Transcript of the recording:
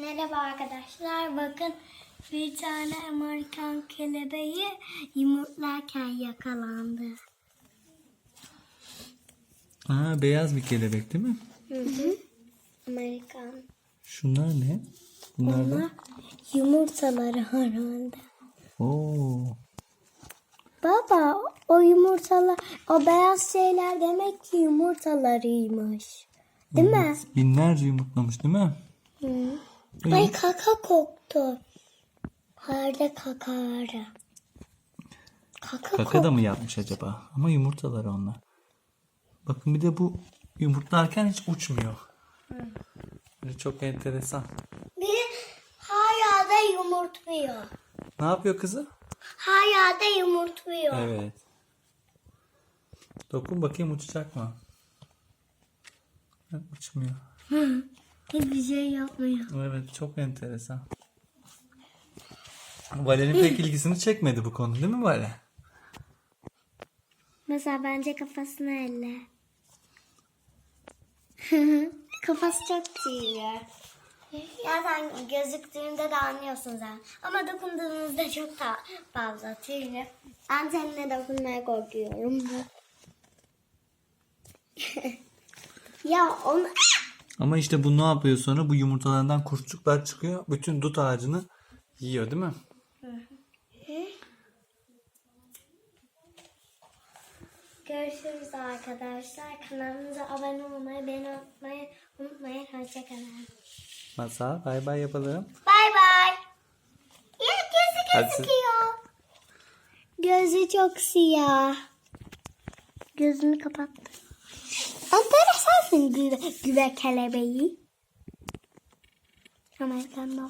Merhaba arkadaşlar. Bakın bir tane Amerikan kelebeği yumurtlarken yakalandı. Aa, beyaz bir kelebek değil mi? Hı hı. Amerikan. Şunlar ne? Bunlar da. Bunlar yumurtaları herhalde. Oo. Baba o yumurtalar, o beyaz şeyler demek ki yumurtalarıymış. Değil mi? Evet, Binlerce yumurtlamış değil mi? Hı. İyi. Ay kaka koktu. Harda kakara. Kaka, Kaka da mı yapmış acaba? Ama yumurtalar onlar. Bakın bir de bu yumurtlarken hiç uçmuyor. Böyle çok enteresan. Bir hala da yumurtluyor. Ne yapıyor kızı? Hala da yumurtluyor. Evet. Dokun bakayım uçacak mı? Uçmuyor. Hiçbir şey yapmıyor. Evet çok enteresan. Vale'nin pek ilgisini çekmedi bu konu değil mi Vale? Mesela bence kafasını elle. Kafası çok tüylü. Zaten gözüktüğünde de anlıyorsun zaten. Ama dokunduğunuzda çok da fazla tüylü. Ben seninle dokunmaya korkuyorum. ya onu... Ama işte bu ne yapıyor sonra? Bu yumurtalarından kurtçuklar çıkıyor. Bütün dut ağacını yiyor değil mi? Görüşürüz arkadaşlar. Kanalımıza abone olmayı, beni unutmayı unutmayın. Hoşçakalın. Masal bay bay yapalım. Bay bay. Ya gözü Hadi gözüküyor. Gözü çok siyah. Gözünü kapattı. Enteresansın güve, güve kelebeği. Amerikan Bal.